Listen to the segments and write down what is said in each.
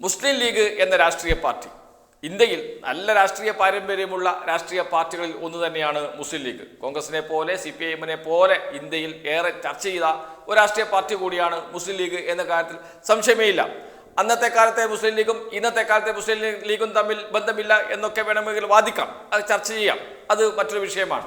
മുസ്ലിം league എന്ന രാഷ്ട്രീയ party. ഇന്ത്യയിൽ നല്ല രാഷ്ട്രീയ പാരമ്പര്യമുള്ള രാഷ്ട്രീയ പാർട്ടികളിൽ ഒന്ന് തന്നെയാണ് മുസ്ലിം ലീഗ്. കോൺഗ്രസിനെ പോലെ സി പി ഐ എമ്മിനെ പോലെ ഇന്ത്യയിൽ ഏറെ ചർച്ച ചെയ്ത ഒരു രാഷ്ട്രീയ പാർട്ടി കൂടിയാണ് മുസ്ലിം ലീഗ് എന്ന കാര്യത്തിൽ സംശയമേ ഇല്ല അന്നത്തെ കാലത്തെ മുസ്ലിം ലീഗും ഇന്നത്തെ കാലത്തെ മുസ്ലിം ലീഗും തമ്മിൽ ബന്ധമില്ല എന്നൊക്കെ വേണമെങ്കിൽ വാദിക്കാം. അത് ചർച്ച ചെയ്യാം. അത് മറ്റൊരു വിഷയമാണ്.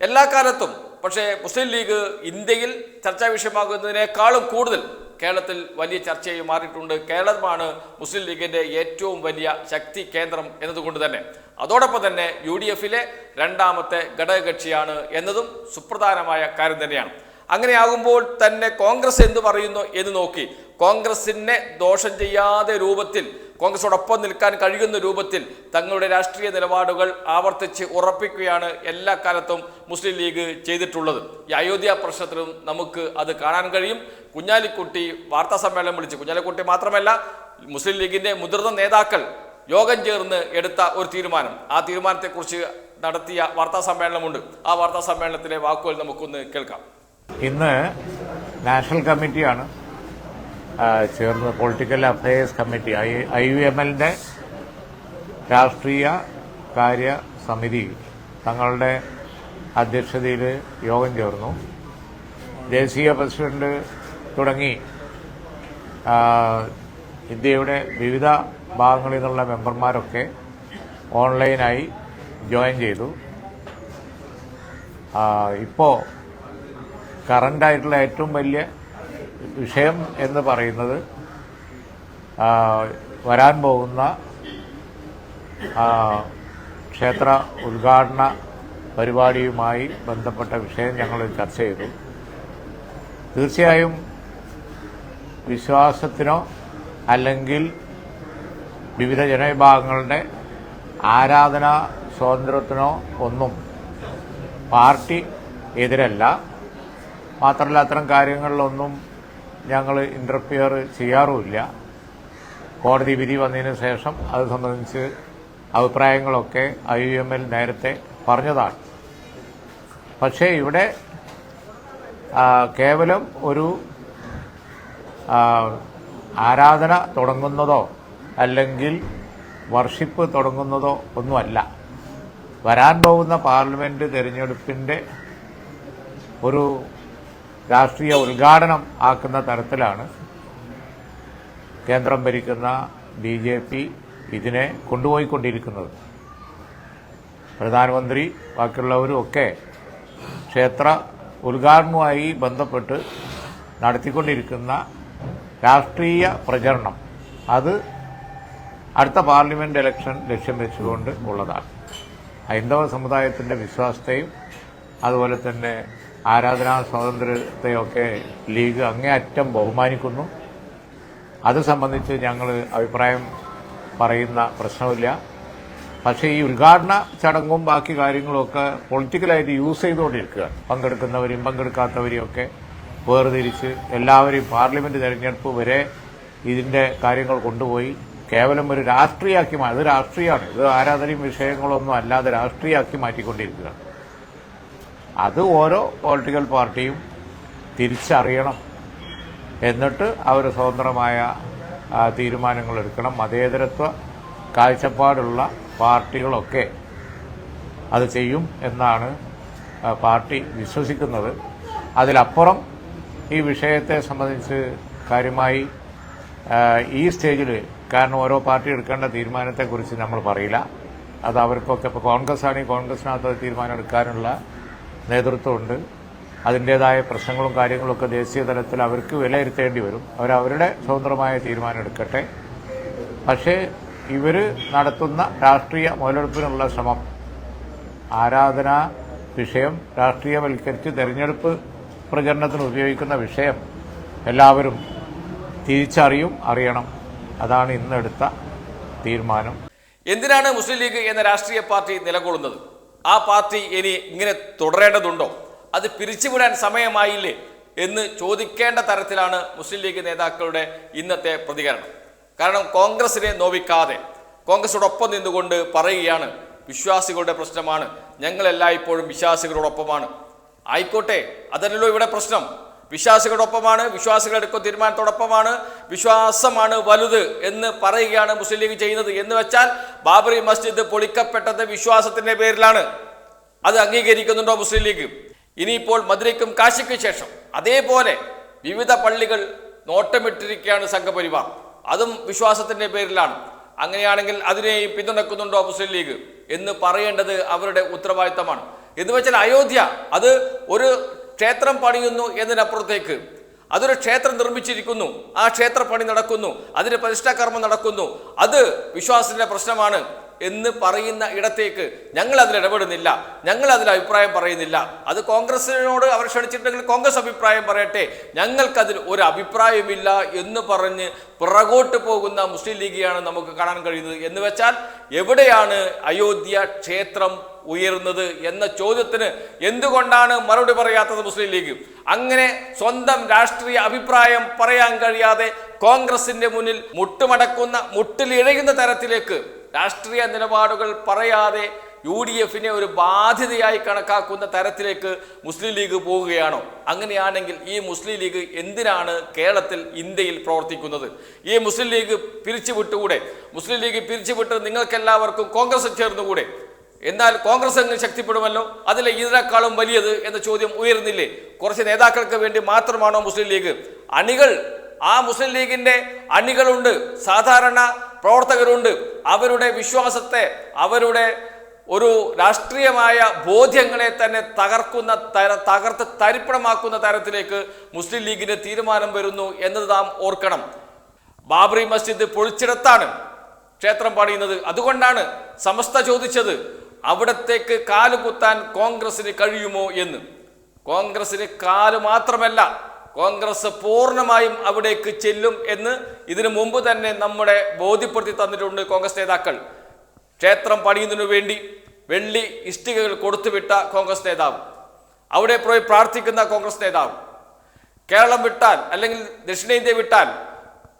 എല്ലാ കാലത്തും പക്ഷേ മുസ്ലിം ലീഗ് ഇന്ത്യയിൽ ചർച്ചാ വിഷയമാകുന്നതിനേക്കാളും കൂടുതൽ കേരളത്തിൽ വലിയ ചർച്ചയായി മാറിയിട്ടുണ്ട്. കേരളമാണ് മുസ്ലിം ലീഗിന്റെ ഏറ്റവും വലിയ ശക്തി കേന്ദ്രം എന്നതുകൊണ്ട് തന്നെ. അതോടൊപ്പം തന്നെ യു ഡി എഫിലെ രണ്ടാമത്തെ ഘടകകക്ഷിയാണ് എന്നതും സുപ്രധാനമായ കാര്യം തന്നെയാണ്. അങ്ങനെയാകുമ്പോൾ തന്നെ കോൺഗ്രസ് എന്തു പറയുന്നു എന്ന് നോക്കി. കോൺഗ്രസിനെ ദോഷം ചെയ്യാതെ രൂപത്തിൽ കോൺഗ്രസോടൊപ്പം നിൽക്കാൻ കഴിയുന്ന രൂപത്തിൽ തങ്ങളുടെ രാഷ്ട്രീയ നിലപാടുകൾ ആവർത്തിച്ച് ഉറപ്പിക്കുകയാണ് എല്ലാ കാലത്തും മുസ്ലിം ലീഗ് ചെയ്തിട്ടുള്ളത്. ഈ അയോധ്യ പ്രശ്നത്തിലും നമുക്ക് അത് കാണാൻ കഴിയും. കുഞ്ഞാലിക്കുട്ടി വാർത്താ സമ്മേളനം വിളിച്ചു. കുഞ്ഞാലിക്കുട്ടി മാത്രമല്ല മുസ്ലിം ലീഗിന്റെ മുതിർന്ന നേതാക്കൾ യോഗം ചേർന്ന് എടുത്ത ഒരു തീരുമാനം. ആ തീരുമാനത്തെക്കുറിച്ച് നടത്തിയ വാർത്താ സമ്മേളനമുണ്ട്. ആ വാർത്താ സമ്മേളനത്തിലെ വാക്കുകൾ നമുക്കൊന്ന് കേൾക്കാം. ഇന്ന് നാഷണൽ കമ്മിറ്റിയാണ് ചേർന്ന് political affairs committee I U M എല്ലിന്റെ രാഷ്ട്രീയ കാര്യ സമിതി. തങ്ങളുടെ അധ്യക്ഷതയിൽ യോഗം ചേർന്നു. ദേശീയ പ്രസിഡന്റ് തുടങ്ങി. ഇന്ത്യയുടെ വിവിധ ഭാഗങ്ങളിൽ നിന്നുള്ള മെമ്പർമാരൊക്കെ ഓൺലൈനായി ജോയിൻ ചെയ്തു. ഇപ്പോൾ കറണ്ടായിട്ടുള്ള ഏറ്റവും വലിയ വിഷയം എന്ന് പറയുന്നത് വരാൻ പോകുന്ന ക്ഷേത്ര ഉദ്ഘാടന പരിപാടിയുമായി ബന്ധപ്പെട്ട വിഷയം ഞങ്ങൾ ചർച്ച ചെയ്തു. തീർച്ചയായും വിശ്വാസത്തിനോ അല്ലെങ്കിൽ വിവിധ ജനവിഭാഗങ്ങളുടെ ആരാധനാ സ്വാതന്ത്ര്യത്തിനോ ഒന്നും പാർട്ടി എതിരല്ല. മാത്രമല്ല അത്തരം കാര്യങ്ങളിലൊന്നും ഞങ്ങൾ ഇന്റർഫിയർ ചെയ്യാറുമില്ല. കോടതി വിധി വന്നതിന് ശേഷം അത് സംബന്ധിച്ച് അഭിപ്രായങ്ങളൊക്കെ ഐ യു എം എൽ നേരത്തെ പറഞ്ഞതാണ്. പക്ഷേ ഇവിടെ കേവലം ഒരു ആരാധന തുടങ്ങുന്നതോ അല്ലെങ്കിൽ വർഷിപ്പ് തുടങ്ങുന്നതോ ഒന്നുമല്ല. വരാൻ പോകുന്ന പാർലമെന്റ് തെരഞ്ഞെടുപ്പിന്റെ ഒരു രാഷ്ട്രീയ ഉദ്ഘാടനം ആക്കുന്ന തരത്തിലാണ് കേന്ദ്രം ഭരിക്കുന്ന ബി ജെ പി ഇതിനെ കൊണ്ടുപോയിക്കൊണ്ടിരിക്കുന്നത്. പ്രധാനമന്ത്രി ബാക്കിയുള്ളവരും ഒക്കെ ക്ഷേത്ര ഉദ്ഘാടനവുമായി ബന്ധപ്പെട്ട് നടത്തിക്കൊണ്ടിരിക്കുന്ന രാഷ്ട്രീയ പ്രചരണം അത് അടുത്ത പാർലമെന്റ് ഇലക്ഷൻ ലക്ഷ്യം വെച്ചുകൊണ്ട് ഉള്ളതാണ്. ഹൈന്ദവ സമുദായത്തിന്റെ വിശ്വാസത്തെയും അതുപോലെ തന്നെ ആരാധനാ സ്വാതന്ത്ര്യത്തെയൊക്കെ ലീഗ് അങ്ങേയറ്റം ബഹുമാനിക്കുന്നു. അത് സംബന്ധിച്ച് ഞങ്ങൾ അഭിപ്രായം പറയുന്ന പ്രശ്നമില്ല. പക്ഷേ ഈ ഉദ്ഘാടന ചടങ്ങും ബാക്കി കാര്യങ്ങളുമൊക്കെ പൊളിറ്റിക്കലായിട്ട് യൂസ് ചെയ്തുകൊണ്ടിരിക്കുക. പങ്കെടുക്കുന്നവരെയും പങ്കെടുക്കാത്തവരെയും ഒക്കെ വേർതിരിച്ച് എല്ലാവരെയും പാർലമെന്റ് തെരഞ്ഞെടുപ്പ് വരെ ഇതിന്റെ കാര്യങ്ങൾ കൊണ്ടുപോയി കേവലം ഒരു രാഷ്ട്രീയമാക്കി അത് രാഷ്ട്രീയമാണ്. ഇത് ആരാധനയും വിഷയങ്ങളൊന്നും അല്ലാതെ രാഷ്ട്രീയമാക്കി മാറ്റിക്കൊണ്ടിരിക്കുകയാണ്. അത് ഓരോ പൊളിറ്റിക്കൽ പാർട്ടിയും തിരിച്ചറിയണം. എന്നിട്ട് അവർ സ്വതന്ത്രമായ തീരുമാനങ്ങൾ എടുക്കണം. മതേതരത്വ കാഴ്ചപ്പാടുള്ള പാർട്ടികളൊക്കെ അത് ചെയ്യും എന്നാണ് പാർട്ടി വിശ്വസിക്കുന്നത്. അതിലപ്പുറം ഈ വിഷയത്തെ സംബന്ധിച്ച് കാര്യമായി ഈ സ്റ്റേജിൽ കാരണം ഓരോ പാർട്ടി എടുക്കേണ്ട തീരുമാനത്തെക്കുറിച്ച് നമ്മൾ പറയില്ല. അത് അവർക്കൊക്കെ ഇപ്പോൾ കോൺഗ്രസ് ആണെങ്കിൽ കോൺഗ്രസിനകത്ത് തീരുമാനം എടുക്കാനുള്ള നേതൃത്വമുണ്ട്. അതിന്റേതായ പ്രശ്നങ്ങളും കാര്യങ്ങളൊക്കെ ദേശീയ തലത്തിൽ അവർക്ക് വിലയിരുത്തേണ്ടി വരും. അവരവരുടെ സ്വതന്ത്രമായ തീരുമാനം എടുക്കട്ടെ. പക്ഷേ ഇവർ നടത്തുന്ന രാഷ്ട്രീയ മുതലെടുപ്പിനുള്ള ശ്രമം ആരാധനാ വിഷയം രാഷ്ട്രീയവൽക്കരിച്ച് തെരഞ്ഞെടുപ്പ് പ്രചരണത്തിന് ഉപയോഗിക്കുന്ന വിഷയം എല്ലാവരും തിരിച്ചറിയും അറിയണം. അതാണ് ഇന്നെടുത്ത തീരുമാനം. എന്തിനാണ് മുസ്ലിം ലീഗ് എന്ന രാഷ്ട്രീയ പാർട്ടി നിലകൊള്ളുന്നത്? ആ പാർട്ടി ഇനി ഇങ്ങനെ തുടരേണ്ടതുണ്ടോ? അത് പിരിച്ചുവിടാൻ സമയമായില്ലേ എന്ന് ചോദിക്കേണ്ട തരത്തിലാണ് മുസ്ലിം ലീഗ് നേതാക്കളുടെ ഇന്നത്തെ പ്രതികരണം. കാരണം കോൺഗ്രസിനെ നോവിക്കാതെ കോൺഗ്രസോടൊപ്പം നിന്നുകൊണ്ട് പറയുകയാണ് വിശ്വാസികളുടെ പ്രശ്നമാണ്. ഞങ്ങളെല്ലായ്പ്പോഴും വിശ്വാസികളോടൊപ്പമാണ്. ആയിക്കോട്ടെ അതല്ലല്ലോ ഇവിടെ പ്രശ്നം. വിശ്വാസികളോടൊപ്പമാണ് വിശ്വാസികൾ എടുക്കുന്ന തീരുമാനത്തോടൊപ്പമാണ് വിശ്വാസമാണ് വലുത് എന്ന് പറയുകയാണ് മുസ്ലിം ലീഗ് ചെയ്യുന്നത് എന്ന് വെച്ചാൽ ബാബറി മസ്ജിദ് പൊളിക്കപ്പെട്ടത് വിശ്വാസത്തിന്റെ പേരിലാണ്. അത് അംഗീകരിക്കുന്നുണ്ടോ മുസ്ലിം ലീഗ്? ഇനിയിപ്പോൾ മധുരയ്ക്കും കാശിക്കും ശേഷം അതേപോലെ വിവിധ പള്ളികൾ നോട്ടമിട്ടിരിക്കുകയാണ് സംഘപരിവാർ. അതും വിശ്വാസത്തിന്റെ പേരിലാണ്. അങ്ങനെയാണെങ്കിൽ അതിനെയും പിന്തുണക്കുന്നുണ്ടോ മുസ്ലിം ലീഗ് എന്ന് പറയേണ്ടത് അവരുടെ ഉത്തരവാദിത്തമാണ്. എന്ന് വെച്ചാൽ അയോധ്യ അത് ഒരു ക്ഷേത്രം പണിയുന്നു എന്നതിനപ്പുറത്തേക്ക്. അതൊരു ക്ഷേത്രം നിർമ്മിച്ചിരിക്കുന്നു. ആ ക്ഷേത്ര പണി നടക്കുന്നു. അതിന് പ്രതിഷ്ഠാകർമ്മം നടക്കുന്നു. അത് വിശ്വാസത്തിന്റെ പ്രശ്നമാണ്. എന്ന് പറയുന്ന ഇടത്തേക്ക് ഞങ്ങൾ അതിൽ ഇടപെടുന്നില്ല ഞങ്ങൾ അതിൽ അഭിപ്രായം പറയുന്നില്ല. അത് കോൺഗ്രസിനോട് അവർ ക്ഷണിച്ചിട്ടുണ്ടെങ്കിൽ കോൺഗ്രസ് അഭിപ്രായം പറയട്ടെ. ഞങ്ങൾക്കതിൽ ഒരു അഭിപ്രായമില്ല എന്ന് പറഞ്ഞ് പിറകോട്ട് പോകുന്ന മുസ്ലിം ലീഗിയാണ് നമുക്ക് കാണാൻ കഴിയുന്നത്. എന്ന് വെച്ചാൽ എവിടെയാണ് അയോധ്യ ക്ഷേത്രം ഉയരുന്നത് എന്ന ചോദ്യത്തിന് എന്തുകൊണ്ടാണ് മറുപടി പറയാത്തത് മുസ്ലിം ലീഗ്? അങ്ങനെ സ്വന്തം രാഷ്ട്രീയ അഭിപ്രായം പറയാൻ കഴിയാതെ കോൺഗ്രസിന്റെ മുന്നിൽ മുട്ടുമടക്കുന്ന മുട്ടിലിഴയുന്ന തരത്തിലേക്ക് രാഷ്ട്രീയ നിലപാടുകൾ പറയാതെ യു ഡി എഫിനെ ഒരു ബാധ്യതയായി കണക്കാക്കുന്ന തരത്തിലേക്ക് മുസ്ലിം ലീഗ് പോവുകയാണോ? അങ്ങനെയാണെങ്കിൽ ഈ മുസ്ലിം ലീഗ് എന്തിനാണ് കേരളത്തിൽ ഇന്ത്യയിൽ പ്രവർത്തിക്കുന്നത്? ഈ മുസ്ലിം ലീഗ് പിരിച്ചുവിട്ടുകൂടെ? മുസ്ലിം ലീഗ് പിരിച്ചുവിട്ട് നിങ്ങൾക്കെല്ലാവർക്കും കോൺഗ്രസ് ചേർന്നുകൂടെ? എന്നാൽ കോൺഗ്രസ് അങ്ങ് ശക്തിപ്പെടുമല്ലോ? അതിലെ ഇതിനേക്കാളും വലിയത് എന്ന ചോദ്യം ഉയരുന്നില്ലേ? കുറച്ച് നേതാക്കൾക്ക് വേണ്ടി മാത്രമാണോ മുസ്ലിം ലീഗ്? അണികൾ ആ മുസ്ലിം ലീഗിന്റെ അണികളുണ്ട്. സാധാരണ പ്രവർത്തകരുണ്ട്. അവരുടെ വിശ്വാസത്തെ അവരുടെ ഒരു രാഷ്ട്രീയമായ ബോധ്യങ്ങളെ തന്നെ തകർക്കുന്ന തര തകർത്ത് തരിപ്പണമാക്കുന്ന തരത്തിലേക്ക് മുസ്ലിം ലീഗിന് തീരുമാനം വരുന്നു എന്നത് നാം ഓർക്കണം. ബാബറി മസ്ജിദ് പൊളിച്ചിടത്താണ് ക്ഷേത്രം പണിയുന്നത്. അതുകൊണ്ടാണ് സമസ്ത ചോദിച്ചത് അവിടത്തേക്ക് കാലുകുത്താൻ കോൺഗ്രസിന് കഴിയുമോ എന്ന്. കോൺഗ്രസിന് കാൽ മാത്രമല്ല കോൺഗ്രസ് പൂർണമായും അവിടേക്ക് ചെല്ലും എന്ന് ഇതിനു മുമ്പ് തന്നെ നമ്മുടെ ബോധ്യപ്പെടുത്തി തന്നിട്ടുണ്ട് കോൺഗ്രസ് നേതാക്കൾ. ക്ഷേത്രം പണിയുന്നതിനു വേണ്ടി വെള്ളി ഇഷ്ടികകൾ കൊടുത്തുവിട്ട കോൺഗ്രസ് നേതാവ്. അവിടെ പോയി പ്രാർത്ഥിക്കുന്ന കോൺഗ്രസ് നേതാവ്. കേരളം വിട്ടാൽ അല്ലെങ്കിൽ ദക്ഷിണേന്ത്യ വിട്ടാൽ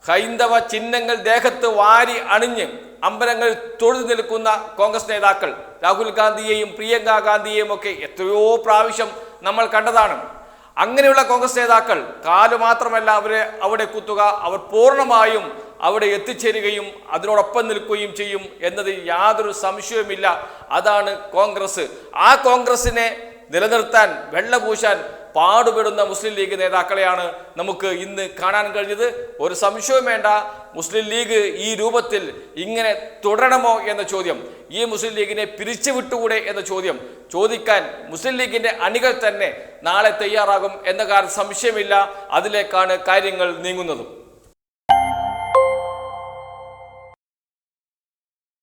ഹൈന്ദവ ചിഹ്നങ്ങൾ ദേഹത്ത് വാരി അണിഞ്ഞ് അമ്പലങ്ങളിൽ തൊഴുതു നിൽക്കുന്ന കോൺഗ്രസ് നേതാക്കൾ. രാഹുൽ ഗാന്ധിയെയും പ്രിയങ്ക ഗാന്ധിയെയും ഒക്കെ എത്രയോ പ്രാവശ്യം നമ്മൾ കണ്ടതാണ്. അങ്ങനെയുള്ള കോൺഗ്രസ് നേതാക്കൾ കാൽ മാത്രമല്ല അവരെ അവിടെ കുത്തുക അവർ പൂർണമായും അവിടെ എത്തിച്ചേരുകയും അതിനോടൊപ്പം നിൽക്കുകയും ചെയ്യും എന്നത് യാതൊരു സംശയവുമില്ല. അതാണ് കോൺഗ്രസ്. ആ കോൺഗ്രസിനെ നിലനിർത്താൻ വെള്ളപൂശാൻ പാടുപെടുന്ന മുസ്ലിം ലീഗ് നേതാക്കളെയാണ് നമുക്ക് ഇന്ന് കാണാൻ കഴിഞ്ഞത്. ഒരു സംശയവും വേണ്ട മുസ്ലിം ലീഗ് ഈ രൂപത്തിൽ ഇങ്ങനെ തുടരണമോ എന്ന ചോദ്യം. ഈ മുസ്ലിം ലീഗിനെ പിരിച്ചുവിട്ടുകൂടെ എന്ന ചോദ്യം. ചോദിക്കാൻ മുസ്ലിം ലീഗിന്റെ അണികൾ തന്നെ നാളെ തയ്യാറാകും എന്ന കാര്യം സംശയമില്ല. അതിലേക്കാണ് കാര്യങ്ങൾ നീങ്ങുന്നതും.